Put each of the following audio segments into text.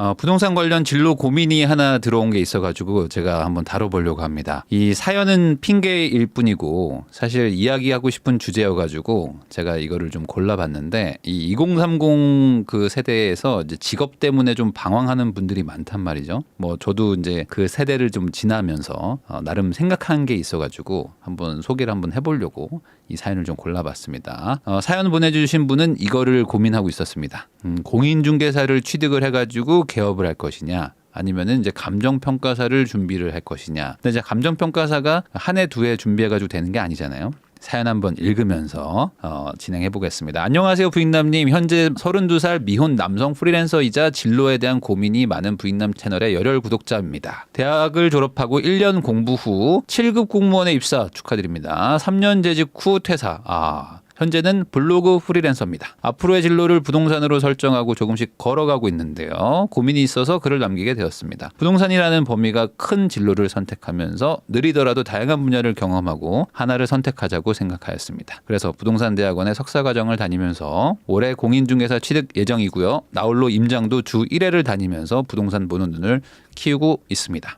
어, 부동산 관련 진로 고민이 하나 들어온 게 있어가지고 제가 한번 다뤄보려고 합니다. 이 사연은 핑계일 뿐이고 사실 이야기하고 싶은 주제여가지고 제가 이거를 좀 골라봤는데 이 2030 그 세대에서 이제 직업 때문에 좀 방황하는 분들이 많단 말이죠. 뭐 저도 이제 그 세대를 좀 지나면서 어, 나름 생각한 게 있어가지고 한번 소개를 한번 해보려고 이 사연을 좀 골라봤습니다. 어, 사연 보내주신 분은 이거를 고민하고 있었습니다. 음, 공인중개사를 취득을 해가지고 개업을 할 것이냐. 아니면은 이제 감정 평가사를 준비를 할 것이냐. 근데 이제 감정 평가사가 한 해 두 해 준비해 가지고 되는 게 아니잖아요. 사연 한번 읽으면서 어, 진행해 보겠습니다. 안녕하세요 부인남님. 현재 32살 미혼 남성 프리랜서이자 진로에 대한 고민이 많은 부인남 채널의 열혈 구독자입니다. 대학을 졸업하고 1년 공부 후 7급 공무원에 입사 축하드립니다. 3년 재직 후 퇴사. 아 현재는 블로그 프리랜서입니다. 앞으로의 진로를 부동산으로 설정하고 조금씩 걸어가고 있는데요. 고민이 있어서 글을 남기게 되었습니다. 부동산이라는 범위가 큰 진로를 선택하면서 느리더라도 다양한 분야를 경험하고 하나를 선택하자고 생각하였습니다. 그래서 부동산 대학원에 석사 과정을 다니면서 올해 공인중개사 취득 예정이고요. 나홀로 임장도 주 1회를 다니면서 부동산 보는 눈을 키우고 있습니다.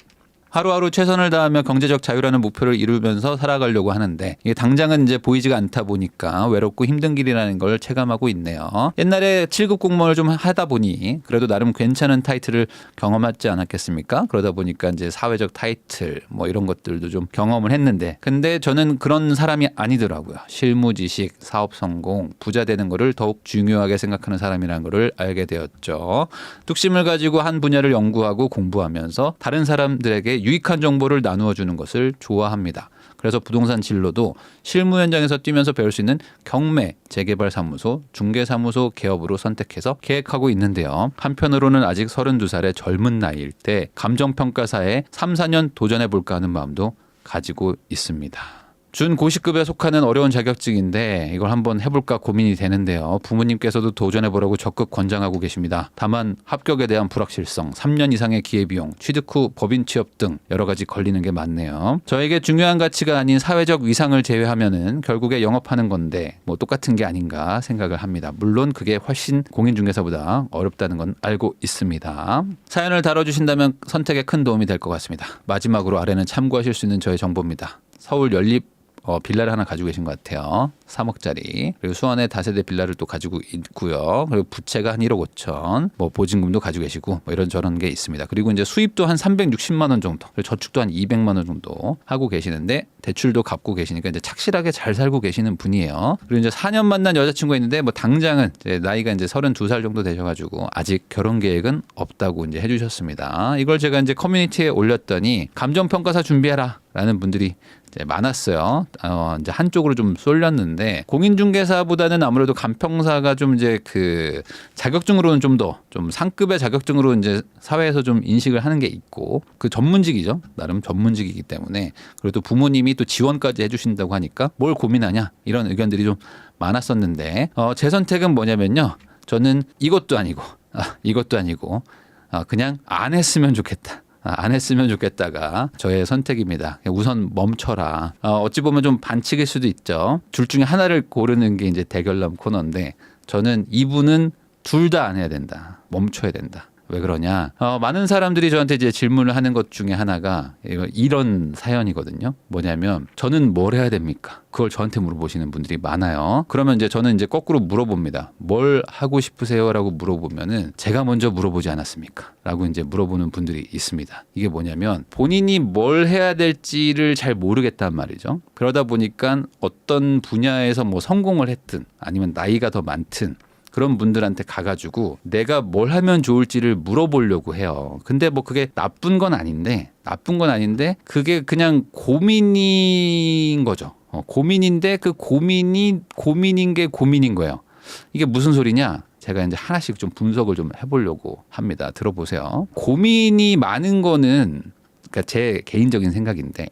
하루하루 최선을 다하며 경제적 자유라는 목표를 이루면서 살아가려고 하는데 이게 당장은 이제 보이지가 않다 보니까 외롭고 힘든 길이라는 걸 체감하고 있네요. 옛날에 7급 공무원을 좀 하다 보니 그래도 나름 괜찮은 타이틀을 경험하지 않았겠습니까? 그러다 보니까 이제 사회적 타이틀 뭐 이런 것들도 좀 경험을 했는데 근데 저는 그런 사람이 아니더라고요. 실무 지식, 사업 성공, 부자 되는 거를 더욱 중요하게 생각하는 사람이라는 거를 알게 되었죠. 뚝심을 가지고 한 분야를 연구하고 공부하면서 다른 사람들에게 유익한 정보를 나누어 주는 것을 좋아합니다. 그래서 부동산 진로도 실무 현장에서 뛰면서 배울 수 있는 경매, 재개발 사무소, 중개 사무소 개업으로 선택해서 계획하고 있는데요. 한편으로는 아직 32살의 젊은 나이일 때 감정 평가사에 3, 4년 도전해 볼까 하는 마음도 가지고 있습니다. 준 고시급에 속하는 어려운 자격증인데 이걸 한번 해볼까 고민이 되는데요. 부모님께서도 도전해보라고 적극 권장하고 계십니다. 다만 합격에 대한 불확실성, 3년 이상의 기회비용, 취득 후 법인 취업 등 여러 가지 걸리는 게 많네요. 저에게 중요한 가치가 아닌 사회적 위상을 제외하면은 결국에 영업하는 건데 뭐 똑같은 게 아닌가 생각을 합니다. 물론 그게 훨씬 공인중개사보다 어렵다는 건 알고 있습니다. 사연을 다뤄주신다면 선택에 큰 도움이 될 것 같습니다. 마지막으로 아래는 참고하실 수 있는 저의 정보입니다. 서울 연립 어, 빌라를 하나 가지고 계신 것 같아요. 3억짜리. 그리고 수원에 다세대 빌라를 또 가지고 있고요. 그리고 부채가 한 1억 5천. 뭐 보증금도 가지고 계시고 뭐 이런 저런 게 있습니다. 그리고 이제 수입도 한 360만 원 정도. 그리고 저축도 한 200만 원 정도 하고 계시는데 대출도 갚고 계시니까 이제 착실하게 잘 살고 계시는 분이에요. 그리고 이제 4년 만난 여자친구가 있는데 뭐 당장은 이제 나이가 이제 32살 정도 되셔가지고 아직 결혼 계획은 없다고 이제 해주셨습니다. 이걸 제가 이제 커뮤니티에 올렸더니 감정평가사 준비해라. 라는 분들이 많았어요. 어, 이제 한쪽으로 좀 쏠렸는데 공인중개사보다는 아무래도 간평사가 좀 이제 그 자격증으로는 좀 더좀 상급의 자격증으로 이제 사회에서 좀 인식을 하는 게 있고 그 전문직이죠. 나름 전문직이기 때문에 또 부모님이 또 지원까지 해주신다고 하니까 뭘 고민하냐 이런 의견들이 좀 많았었는데 어, 제 선택은 뭐냐면요. 저는 이것도 아니고 아, 이것도 아니고 아, 그냥 안 했으면 좋겠다. 아, 안 했으면 좋겠다가 저의 선택입니다. 우선 멈춰라. 어, 어찌 보면 좀 반칙일 수도 있죠. 둘 중에 하나를 고르는 게 이제 대결남 코너인데 저는 이분은 둘 다 안 해야 된다. 멈춰야 된다. 왜 그러냐? 어, 많은 사람들이 저한테 이제 질문을 하는 것 중에 하나가 이런 사연이거든요. 뭐냐면 저는 뭘 해야 됩니까? 그걸 저한테 물어보시는 분들이 많아요. 그러면 이제 저는 이제 거꾸로 물어봅니다. 뭘 하고 싶으세요?라고 물어보면은 제가 먼저 물어보지 않았습니까? 라고 이제 물어보는 분들이 있습니다. 이게 뭐냐면 본인이 뭘 해야 될지를 잘 모르겠단 말이죠. 그러다 보니까 어떤 분야에서 뭐 성공을 했든 아니면 나이가 더 많든 그런 분들한테 가가지고 내가 뭘 하면 좋을지를 물어보려고 해요. 근데 뭐 그게 나쁜 건 아닌데 나쁜 건 아닌데 그게 그냥 고민인 거죠. 어, 고민인데 그 고민이 고민인 게 고민인 거예요. 이게 무슨 소리냐? 제가 이제 하나씩 좀 분석을 좀 해보려고 합니다. 들어보세요. 고민이 많은 거는 그러니까 제 개인적인 생각인데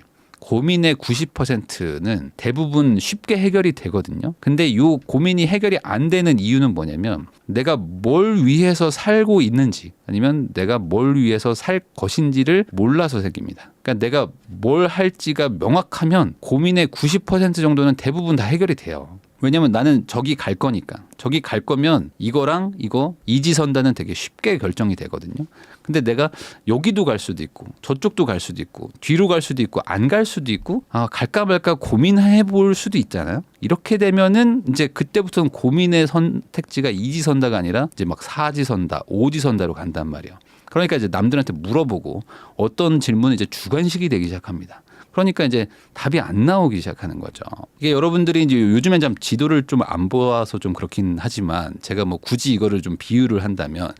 고민의 90%는 대부분 쉽게 해결이 되거든요. 근데 요 고민이 해결이 안 되는 이유는 뭐냐면 내가 뭘 위해서 살고 있는지 아니면 내가 뭘 위해서 살 것인지를 몰라서 생깁니다. 그러니까 내가 뭘 할지가 명확하면 고민의 90% 정도는 대부분 다 해결이 돼요. 왜냐면 나는 저기 갈 거니까. 저기 갈 거면 이거랑 이거 이지선다는 되게 쉽게 결정이 되거든요. 근데 내가 여기도 갈 수도 있고 저쪽도 갈 수도 있고 뒤로 갈 수도 있고 안 갈 수도 있고 아 갈까 말까 고민해 볼 수도 있잖아요. 이렇게 되면은 이제 그때부터는 고민의 선택지가 이지선다가 아니라 이제 막 사지선다, 오지선다로 간단 말이에요. 그러니까 이제 남들한테 물어보고 어떤 질문은 이제 주관식이 되기 시작합니다. 그러니까 이제 답이 안 나오기 시작하는 거죠. 이게 여러분들이 이제 요즘엔 좀 지도를 좀 안 보아서 좀 그렇긴 하지만 제가 뭐 굳이 이거를 좀 비유를 한다면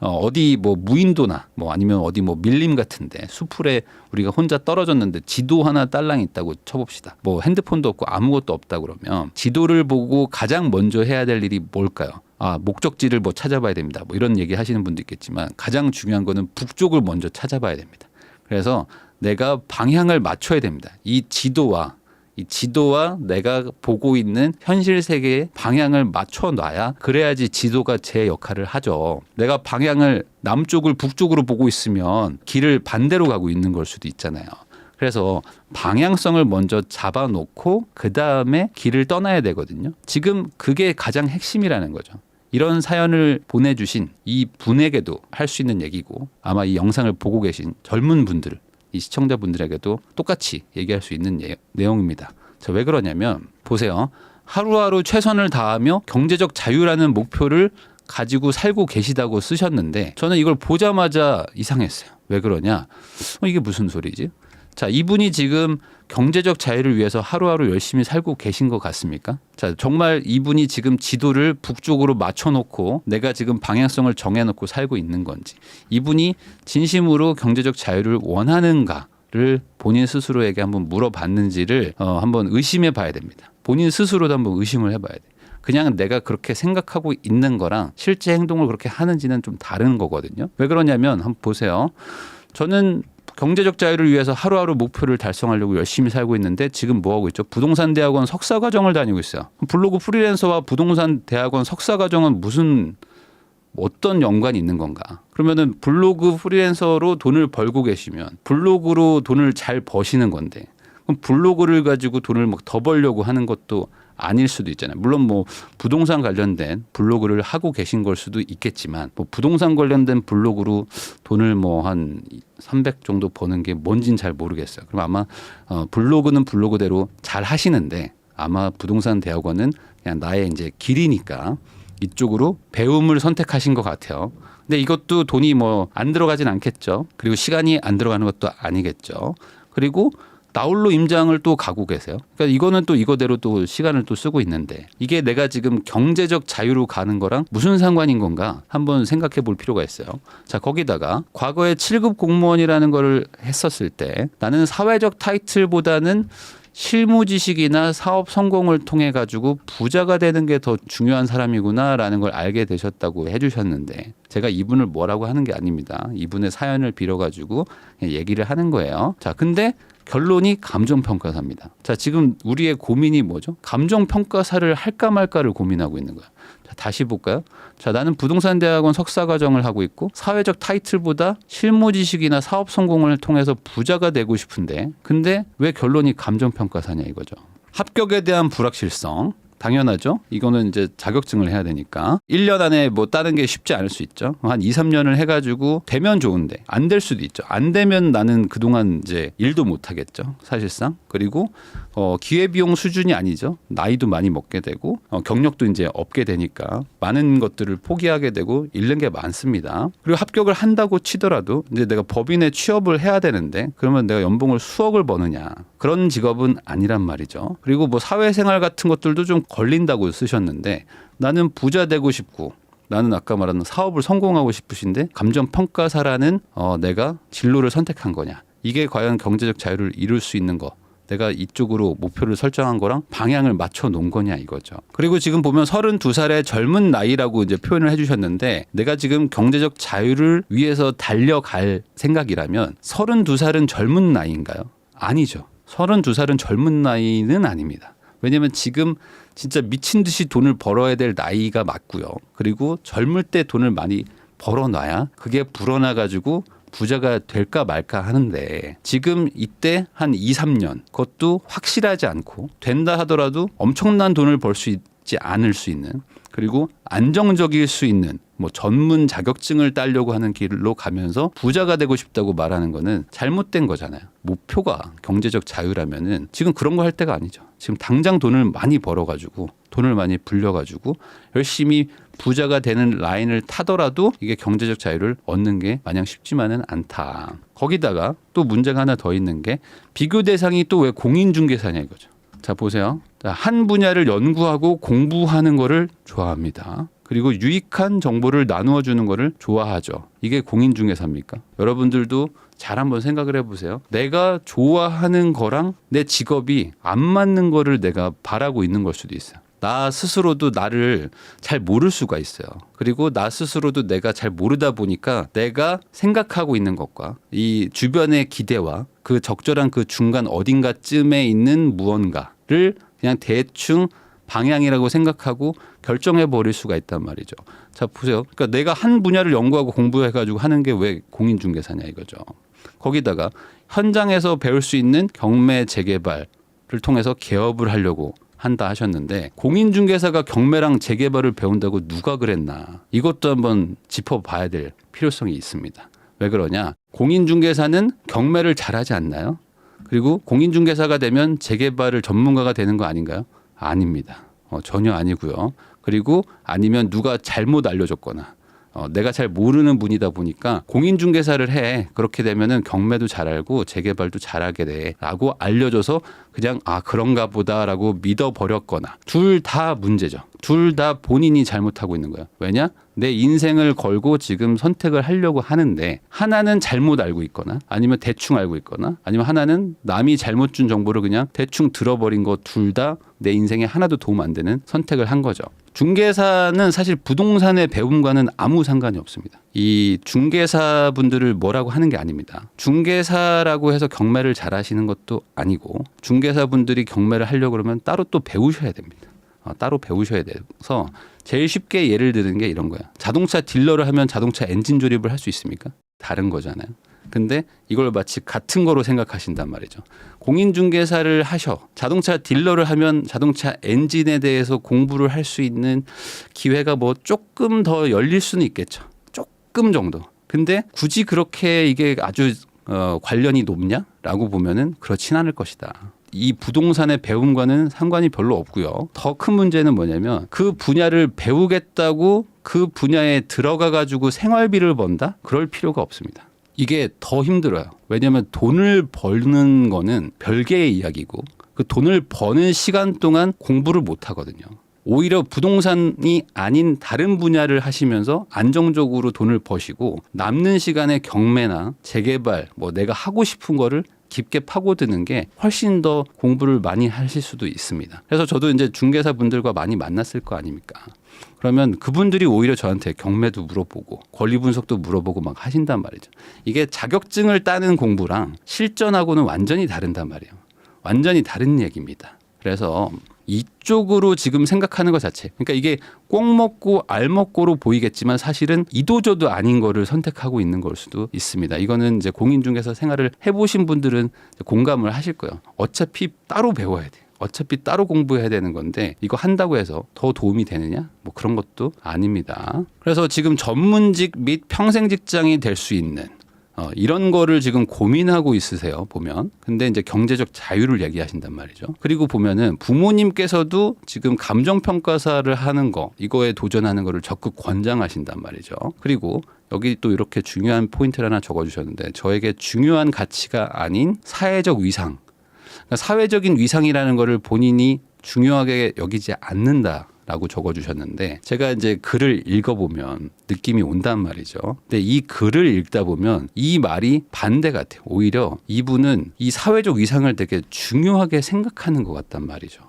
어, 어디 뭐 무인도나 뭐 아니면 어디 뭐 밀림 같은데 수풀에 우리가 혼자 떨어졌는데 지도 하나 딸랑 있다고 쳐봅시다. 뭐 핸드폰도 없고 아무것도 없다 그러면 지도를 보고 가장 먼저 해야 될 일이 뭘까요? 아, 목적지를 뭐 찾아봐야 됩니다. 뭐 이런 얘기 하시는 분도 있겠지만 가장 중요한 거는 북쪽을 먼저 찾아봐야 됩니다. 그래서 내가 방향을 맞춰야 됩니다. 이 지도와 이 지도와 내가 보고 있는 현실 세계의 방향을 맞춰 놔야 그래야지 지도가 제 역할을 하죠. 내가 방향을 남쪽을 북쪽으로 보고 있으면 길을 반대로 가고 있는 걸 수도 있잖아요. 그래서 방향성을 먼저 잡아놓고 그 다음에 길을 떠나야 되거든요. 지금 그게 가장 핵심이라는 거죠. 이런 사연을 보내주신 이 분에게도 할 수 있는 얘기고 아마 이 영상을 보고 계신 젊은 분들 이 시청자분들에게도 똑같이 얘기할 수 있는 예- 내용입니다. 자, 왜 그러냐면 보세요. 하루하루 최선을 다하며 경제적 자유라는 목표를 가지고 살고 계시다고 쓰셨는데 저는 이걸 보자마자 이상했어요. 왜 그러냐? 어, 이게 무슨 소리지? 자, 이분이 지금 경제적 자유를 위해서 하루하루 열심히 살고 계신 것 같습니까? 자, 정말 이분이 지금 지도를 북쪽으로 맞춰놓고 내가 지금 방향성을 정해놓고 살고 있는 건지 이분이 진심으로 경제적 자유를 원하는가 를 본인 스스로에게 한번 물어봤는지를 어, 한번 의심해 봐야 됩니다. 본인 스스로도 한번 의심을 해봐야 돼. 그냥 내가 그렇게 생각하고 있는 거랑 실제 행동을 그렇게 하는지는 좀 다른 거거든요. 왜 그러냐면 한번 보세요. 저는 경제적 자유를 위해서 하루하루 목표를 달성하려고 열심히 살고 있는데 지금 뭐 하고 있죠? 부동산 대학원 석사 과정을 다니고 있어요. 블로그 프리랜서와 부동산 대학원 석사 과정은 무슨 어떤 연관이 있는 건가? 그러면은 블로그 프리랜서로 돈을 벌고 계시면 블로그로 돈을 잘 버시는 건데 그럼 블로그를 가지고 돈을 막 더 벌려고 하는 것도 아닐 수도 있잖아요. 물론 뭐 부동산 관련된 블로그를 하고 계신 걸 수도 있겠지만 뭐 부동산 관련된 블로그로 돈을 뭐 한 300 정도 버는 게 뭔진 잘 모르겠어요. 그럼 아마 어 블로그는 블로그대로 잘 하시는데 아마 부동산 대학원은 그냥 나의 이제 길이니까 이쪽으로 배움을 선택하신 것 같아요. 근데 이것도 돈이 뭐 안 들어가진 않겠죠. 그리고 시간이 안 들어가는 것도 아니겠죠. 그리고 나홀로 임장을 또 가고 계세요. 그러니까 이거는 또 이거대로 또 시간을 또 쓰고 있는데 이게 내가 지금 경제적 자유로 가는 거랑 무슨 상관인 건가 한번 생각해 볼 필요가 있어요. 자, 거기다가 과거에 7급 공무원이라는 거를 했었을 때 나는 사회적 타이틀보다는 실무 지식이나 사업 성공을 통해 가지고 부자가 되는 게 더 중요한 사람이구나라는 걸 알게 되셨다고 해주셨는데 제가 이분을 뭐라고 하는 게 아닙니다. 이분의 사연을 빌어 가지고 얘기를 하는 거예요. 자, 근데 결론이 감정 평가사입니다. 자, 지금 우리의 고민이 뭐죠? 감정 평가사를 할까 말까를 고민하고 있는 거야. 자, 다시 볼까요? 자, 나는 부동산 대학원 석사 과정을 하고 있고 사회적 타이틀보다 실무 지식이나 사업 성공을 통해서 부자가 되고 싶은데 근데 왜 결론이 감정 평가사냐 이거죠. 합격에 대한 불확실성 당연하죠. 이거는 이제 자격증을 해야 되니까 1년 안에 뭐 따는 게 쉽지 않을 수 있죠. 한 2, 3년을 해 가지고 되면 좋은데 안 될 수도 있죠. 안 되면 나는 그동안 이제 일도 못 하겠죠. 사실상. 그리고 어 기회 비용 수준이 아니죠. 나이도 많이 먹게 되고 어 경력도 이제 없게 되니까 많은 것들을 포기하게 되고 잃는 게 많습니다. 그리고 합격을 한다고 치더라도 이제 내가 법인에 취업을 해야 되는데 그러면 내가 연봉을 수억을 버느냐. 그런 직업은 아니란 말이죠. 그리고 뭐 사회생활 같은 것들도 좀 걸린다고 쓰셨는데 나는 부자 되고 싶고 나는 아까 말한 사업을 성공하고 싶으신데 감정 평가사라는 어 내가 진로를 선택한 거냐. 이게 과연 경제적 자유를 이룰 수 있는 거. 내가 이쪽으로 목표를 설정한 거랑 방향을 맞춰 놓은 거냐 이거죠. 그리고 지금 보면 32살의 젊은 나이라고 이제 표현을 해주셨는데 내가 지금 경제적 자유를 위해서 달려갈 생각이라면 32살은 젊은 나이인가요? 아니죠. 32살은 젊은 나이는 아닙니다. 왜냐면 지금 진짜 미친 듯이 돈을 벌어야 될 나이가 맞고요. 그리고 젊을 때 돈을 많이 벌어놔야 그게 불어나 가지고 부자가 될까 말까 하는데 지금 이때 한 2, 3년 그것도 확실하지 않고 된다 하더라도 엄청난 돈을 벌수 쉽지 않을 수 있는 그리고 안정적일 수 있는 뭐 전문 자격증을 따려고 하는 길로 가면서 부자가 되고 싶다고 말하는 거는 잘못된 거잖아요. 목표가 경제적 자유라면은 지금 그런 거 할 때가 아니죠. 지금 당장 돈을 많이 벌어가지고 돈을 많이 불려가지고 열심히 부자가 되는 라인을 타더라도 이게 경제적 자유를 얻는 게 마냥 쉽지만은 않다. 거기다가 또 문제가 하나 더 있는 게 비교 대상이 또 왜 공인중개사냐 이거죠. 자 보세요. 자, 한 분야를 연구하고 공부하는 거를 좋아합니다. 그리고 유익한 정보를 나누어 주는 거를 좋아하죠. 이게 공인중개사입니까? 여러분들도 잘 한번 생각을 해보세요. 내가 좋아하는 거랑 내 직업이 안 맞는 거를 내가 바라고 있는 걸 수도 있어요. 나 스스로도 나를 잘 모를 수가 있어요. 그리고 나 스스로도 내가 잘 모르다 보니까 내가 생각하고 있는 것과 이 주변의 기대와 그 적절한 그 중간 어딘가쯤에 있는 무언가를 그냥 대충 방향이라고 생각하고 결정해 버릴 수가 있단 말이죠. 자 보세요. 그러니까 내가 한 분야를 연구하고 공부해 가지고 하는 게 왜 공인중개사냐 이거죠. 거기다가 현장에서 배울 수 있는 경매 재개발을 통해서 개업을 하려고 한다 하셨는데 공인중개사가 경매랑 재개발을 배운다고 누가 그랬나 이것도 한번 짚어봐야 될 필요성이 있습니다. 왜 그러냐? 공인중개사는 경매를 잘하지 않나요? 그리고 공인중개사가 되면 재개발을 전문가가 되는 거 아닌가요? 아닙니다. 어, 전혀 아니고요. 그리고 아니면 누가 잘못 알려줬거나 어, 내가 잘 모르는 분이다 보니까 공인중개사를 해 그렇게 되면은 경매도 잘 알고 재개발도 잘하게 돼라고 알려줘서 그냥 아 그런가 보다라고 믿어버렸거나 둘 다 문제죠. 둘 다 본인이 잘못하고 있는 거예요. 왜냐? 내 인생을 걸고 지금 선택을 하려고 하는데 하나는 잘못 알고 있거나 아니면 대충 알고 있거나 아니면 하나는 남이 잘못 준 정보를 그냥 대충 들어버린 거 둘 다 내 인생에 하나도 도움 안 되는 선택을 한 거죠. 중개사는 사실 부동산의 배움과는 아무 상관이 없습니다. 이 중개사 분들을 뭐라고 하는 게 아닙니다. 중개사라고 해서 경매를 잘 하시는 것도 아니고 중개사 분들이 경매를 하려고 그러면 따로 또 배우셔야 됩니다. 어, 따로 배우셔야 돼서 제일 쉽게 예를 드는 게 이런 거야. 자동차 딜러를 하면 자동차 엔진 조립을 할 수 있습니까? 다른 거잖아요. 근데 이걸 마치 같은 거로 생각하신단 말이죠. 공인중개사를 하셔. 자동차 딜러를 하면 자동차 엔진에 대해서 공부를 할 수 있는 기회가 뭐 조금 더 열릴 수는 있겠죠. 조금 정도. 근데 굳이 그렇게 이게 아주 어, 관련이 높냐라고 보면은 그렇진 않을 것이다. 이 부동산의 배움과는 상관이 별로 없고요. 더 큰 문제는 뭐냐면 그 분야를 배우겠다고 그 분야에 들어가 가지고 생활비를 번다? 그럴 필요가 없습니다. 이게 더 힘들어요. 왜냐하면 돈을 버는 거는 별개의 이야기고 그 돈을 버는 시간 동안 공부를 못 하거든요. 오히려 부동산이 아닌 다른 분야를 하시면서 안정적으로 돈을 버시고 남는 시간에 경매나 재개발 뭐 내가 하고 싶은 거를 깊게 파고드는 게 훨씬 더 공부를 많이 하실 수도 있습니다. 그래서 저도 이제 중개사 분들과 많이 만났을 거 아닙니까? 그러면 그분들이 오히려 저한테 경매도 물어보고 권리 분석도 물어보고 막 하신단 말이죠. 이게 자격증을 따는 공부랑 실전하고는 완전히 다른단 말이에요. 완전히 다른 얘기입니다. 그래서 이쪽으로 지금 생각하는 것 자체. 그러니까 이게 꼭 먹고 알 먹고로 보이겠지만 사실은 이도저도 아닌 거를 선택하고 있는 걸 수도 있습니다. 이거는 이제 공인중개사 생활을 해보신 분들은 공감을 하실 거예요. 어차피 따로 배워야 돼. 어차피 따로 공부해야 되는 건데 이거 한다고 해서 더 도움이 되느냐? 뭐 그런 것도 아닙니다. 그래서 지금 전문직 및 평생 직장이 될 수 있는 어, 이런 거를 지금 고민하고 있으세요, 보면. 근데 이제 경제적 자유를 얘기하신단 말이죠. 그리고 보면은 부모님께서도 지금 감정평가사를 하는 거, 이거에 도전하는 거를 적극 권장하신단 말이죠. 그리고 여기 또 이렇게 중요한 포인트를 하나 적어주셨는데 저에게 중요한 가치가 아닌 사회적 위상. 그러니까 사회적인 위상이라는 거를 본인이 중요하게 여기지 않는다. 라고 적어주셨는데 제가 이제 글을 읽어보면 느낌이 온단 말이죠. 근데 이 글을 읽다 보면 이 말이 반대 같아요. 오히려 이분은 이 사회적 위상을 되게 중요하게 생각하는 것 같단 말이죠.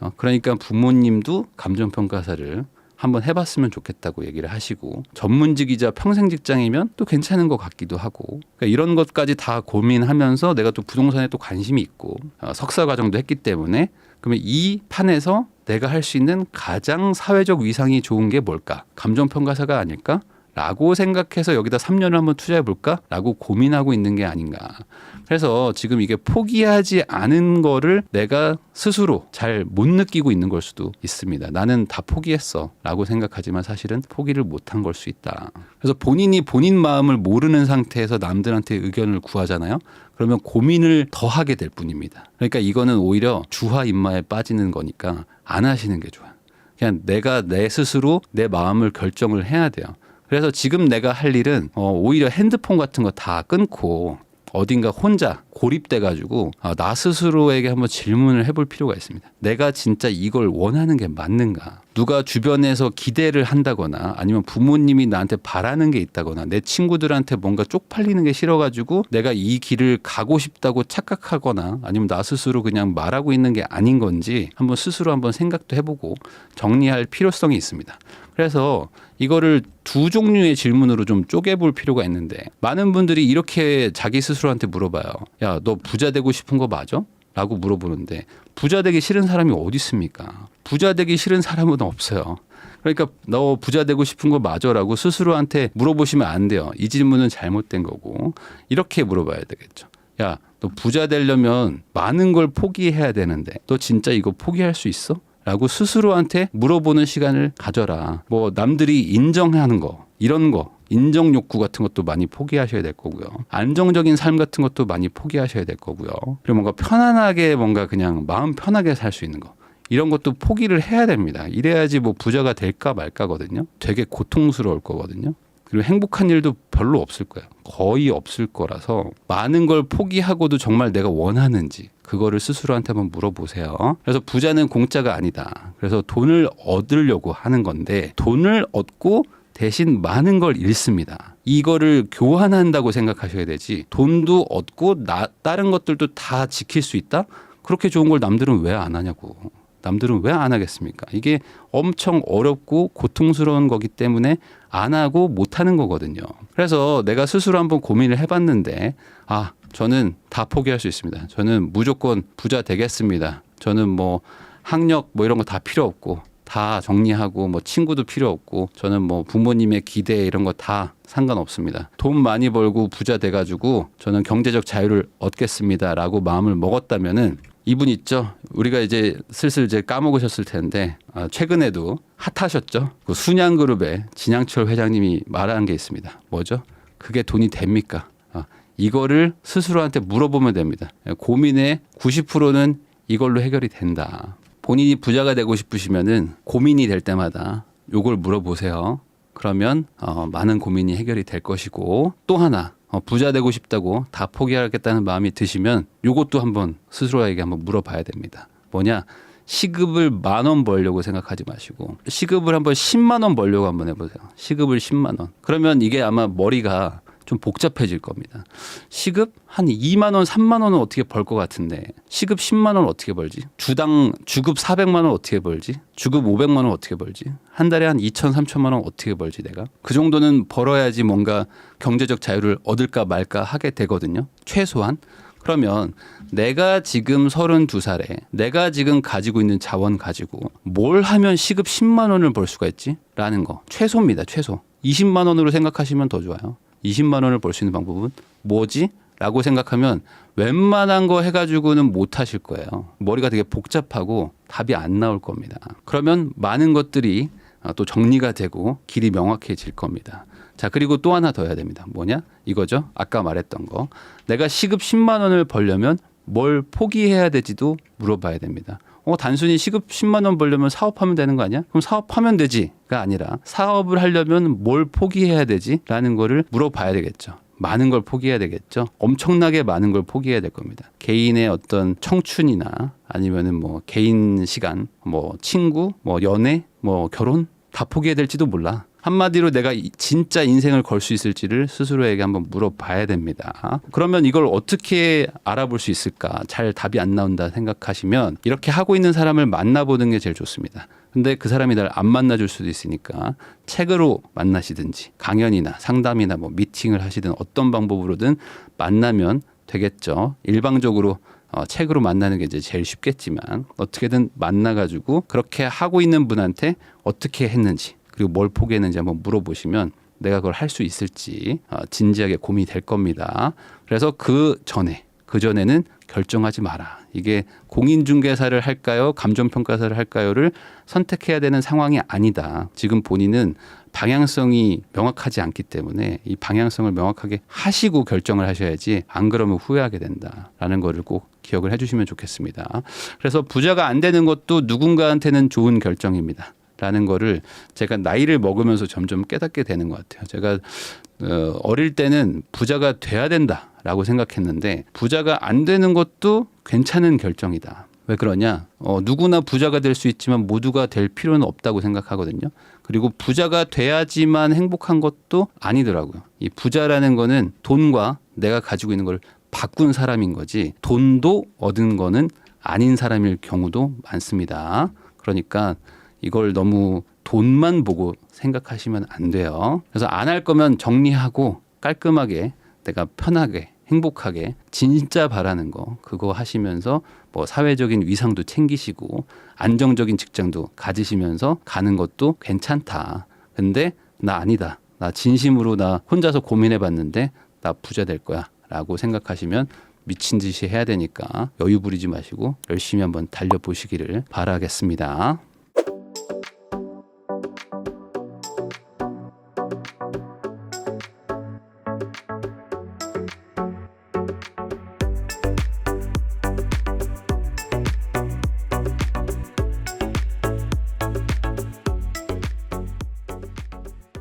어, 그러니까 부모님도 감정평가사를 한번 해봤으면 좋겠다고 얘기를 하시고 전문직이자 평생 직장이면 또 괜찮은 것 같기도 하고 그러니까 이런 것까지 다 고민하면서 내가 또 부동산에 또 관심이 있고 어, 석사 과정도 했기 때문에 그러면 이 판에서 내가 할 수 있는 가장 사회적 위상이 좋은 게 뭘까? 감정평가사가 아닐까? 라고 생각해서 여기다 3년을 한번 투자해 볼까? 라고 고민하고 있는 게 아닌가. 그래서 지금 이게 포기하지 않은 거를 내가 스스로 잘 못 느끼고 있는 걸 수도 있습니다. 나는 다 포기했어. 라고 생각하지만 사실은 포기를 못한 걸 수 있다. 그래서 본인이 본인 마음을 모르는 상태에서 남들한테 의견을 구하잖아요. 그러면 고민을 더 하게 될 뿐입니다. 그러니까 이거는 오히려 주화 인마에 빠지는 거니까 안 하시는 게 좋아요. 그냥 내가 내 스스로 내 마음을 결정을 해야 돼요. 그래서 지금 내가 할 일은 어, 오히려 핸드폰 같은 거 다 끊고 어딘가 혼자 고립돼 가지고 아, 나 스스로에게 한번 질문을 해볼 필요가 있습니다. 내가 진짜 이걸 원하는 게 맞는가? 누가 주변에서 기대를 한다거나 아니면 부모님이 나한테 바라는 게 있다거나 내 친구들한테 뭔가 쪽팔리는 게 싫어가지고 내가 이 길을 가고 싶다고 착각하거나 아니면 나 스스로 그냥 말하고 있는 게 아닌 건지 한번 스스로 한번 생각도 해보고 정리할 필요성이 있습니다. 그래서 이거를 두 종류의 질문으로 좀 쪼개볼 필요가 있는데 많은 분들이 이렇게 자기 스스로한테 물어봐요. 야, 너 부자 되고 싶은 거 맞아? 라고 물어보는데 부자 되기 싫은 사람이 어디 있습니까? 부자 되기 싫은 사람은 없어요. 그러니까 너 부자 되고 싶은 거 맞아라고 스스로한테 물어보시면 안 돼요. 이 질문은 잘못된 거고 이렇게 물어봐야 되겠죠. 야, 너 부자 되려면 많은 걸 포기해야 되는데 너 진짜 이거 포기할 수 있어? 라고 스스로한테 물어보는 시간을 가져라. 뭐 남들이 인정하는 거 이런 거 인정 욕구 같은 것도 많이 포기하셔야 될 거고요. 안정적인 삶 같은 것도 많이 포기하셔야 될 거고요. 그리고 뭔가 편안하게 뭔가 그냥 마음 편하게 살 수 있는 거. 이런 것도 포기를 해야 됩니다. 이래야지 뭐 부자가 될까 말까거든요. 되게 고통스러울 거거든요. 그리고 행복한 일도 별로 없을 거예요. 거의 없을 거라서 많은 걸 포기하고도 정말 내가 원하는지 그거를 스스로한테 한번 물어보세요. 그래서 부자는 공짜가 아니다. 그래서 돈을 얻으려고 하는 건데 돈을 얻고 대신 많은 걸 잃습니다. 이거를 교환한다고 생각하셔야 되지. 돈도 얻고 나, 다른 것들도 다 지킬 수 있다? 그렇게 좋은 걸 남들은 왜 안 하냐고. 남들은 왜 안 하겠습니까? 이게 엄청 어렵고 고통스러운 거기 때문에 안 하고 못 하는 거거든요. 그래서 내가 스스로 한번 고민을 해봤는데, 아, 저는 다 포기할 수 있습니다. 저는 무조건 부자 되겠습니다. 저는 뭐 학력 뭐 이런 거 다 필요 없고, 다 정리하고 뭐 친구도 필요 없고 저는 뭐 부모님의 기대 이런 거 다 상관없습니다. 돈 많이 벌고 부자 돼 가지고 저는 경제적 자유를 얻겠습니다라고 마음을 먹었다면은 이분 있죠. 우리가 이제 슬슬 이제 까먹으셨을 텐데 아, 최근에도 핫하셨죠. 그 순양그룹의 진양철 회장님이 말한 게 있습니다. 뭐죠? 그게 돈이 됩니까? 아, 이거를 스스로한테 물어보면 됩니다. 고민의 90%는 이걸로 해결이 된다. 본인이 부자가 되고 싶으시면은 고민이 될 때마다 요걸 물어보세요. 그러면 어, 많은 고민이 해결이 될 것이고 또 하나 어, 부자 되고 싶다고 다 포기하겠다는 마음이 드시면 요것도 한번 스스로에게 한번 물어봐야 됩니다. 뭐냐? 시급을 만 원 벌려고 생각하지 마시고 시급을 한번 10만 원 벌려고 한번 해보세요. 시급을 10만 원. 그러면 이게 아마 머리가 좀 복잡해질 겁니다. 시급 한 2만 원, 3만 원은 어떻게 벌 것 같은데 시급 10만 원 어떻게 벌지? 주당 주급 400만 원 어떻게 벌지? 주급 500만 원 어떻게 벌지? 한 달에 한 2천, 3천만 원 어떻게 벌지 내가? 그 정도는 벌어야지 뭔가 경제적 자유를 얻을까 말까 하게 되거든요. 최소한. 그러면 내가 지금 32살에 내가 지금 가지고 있는 자원 가지고 뭘 하면 시급 10만 원을 벌 수가 있지? 라는 거. 최소입니다. 최소. 20만 원으로 생각하시면 더 좋아요. 20만 원을 벌 수 있는 방법은 뭐지? 라고 생각하면 웬만한 거 해가지고는 못 하실 거예요. 머리가 되게 복잡하고 답이 안 나올 겁니다. 그러면 많은 것들이 아, 또 정리가 되고 길이 명확해질 겁니다. 자, 그리고 또 하나 더 해야 됩니다. 뭐냐? 이거죠. 아까 말했던 거. 내가 시급 10만 원을 벌려면 뭘 포기해야 되지도 물어봐야 됩니다. 어, 단순히 시급 10만 원 벌려면 사업하면 되는 거 아니야? 그럼 사업하면 되지가 아니라 사업을 하려면 뭘 포기해야 되지? 라는 거를 물어봐야 되겠죠. 많은 걸 포기해야 되겠죠. 엄청나게 많은 걸 포기해야 될 겁니다. 개인의 어떤 청춘이나 아니면은 뭐 개인 시간, 뭐 친구, 뭐 연애, 뭐 결혼 다 포기해야 될지도 몰라. 한마디로 내가 이- 진짜 인생을 걸 수 있을지를 스스로에게 한번 물어봐야 됩니다. 그러면 이걸 어떻게 알아볼 수 있을까? 잘 답이 안 나온다 생각하시면 이렇게 하고 있는 사람을 만나보는 게 제일 좋습니다. 근데 그 사람이 날 안 만나줄 수도 있으니까 책으로 만나시든지 강연이나 상담이나 뭐 미팅을 하시든 어떤 방법으로든 만나면 되겠죠. 일방적으로 어, 책으로 만나는 게 이제 제일 쉽겠지만 어떻게든 만나가지고 그렇게 하고 있는 분한테 어떻게 했는지 그리고 뭘 포기했는지 한번 물어보시면 내가 그걸 할 수 있을지 어, 진지하게 고민이 될 겁니다. 그래서 그 전에 그 전에는 결정하지 마라. 이게 공인중개사를 할까요? 감정평가사를 할까요?를 선택해야 되는 상황이 아니다. 지금 본인은 방향성이 명확하지 않기 때문에 이 방향성을 명확하게 하시고 결정을 하셔야지 안 그러면 후회하게 된다라는 거를 꼭 기억을 해주시면 좋겠습니다. 그래서 부자가 안 되는 것도 누군가한테는 좋은 결정입니다. 라는 거를 제가 나이를 먹으면서 점점 깨닫게 되는 것 같아요. 제가 어, 어릴 때는 부자가 돼야 된다라고 생각했는데 부자가 안 되는 것도 괜찮은 결정이다. 왜 그러냐? 어, 누구나 부자가 될 수 있지만 모두가 될 필요는 없다고 생각하거든요. 그리고 부자가 돼야지만 행복한 것도 아니더라고요. 이 부자라는 거는 돈과 내가 가지고 있는 걸 바꾼 사람인 거지 돈도 얻은 거는 아닌 사람일 경우도 많습니다. 그러니까 이걸 너무 돈만 보고 생각하시면 안 돼요. 그래서 안 할 거면 정리하고 깔끔하게 내가 편하게 행복하게 진짜 바라는 거 그거 하시면서 뭐 사회적인 위상도 챙기시고 안정적인 직장도 가지시면서 가는 것도 괜찮다. 근데 나 아니다. 나 진심으로 나 혼자서 고민해 봤는데 나 부자 될 거야. 라고 생각하시면 미친 듯이 해야 되니까 여유 부리지 마시고 열심히 한번 달려보시기를 바라겠습니다.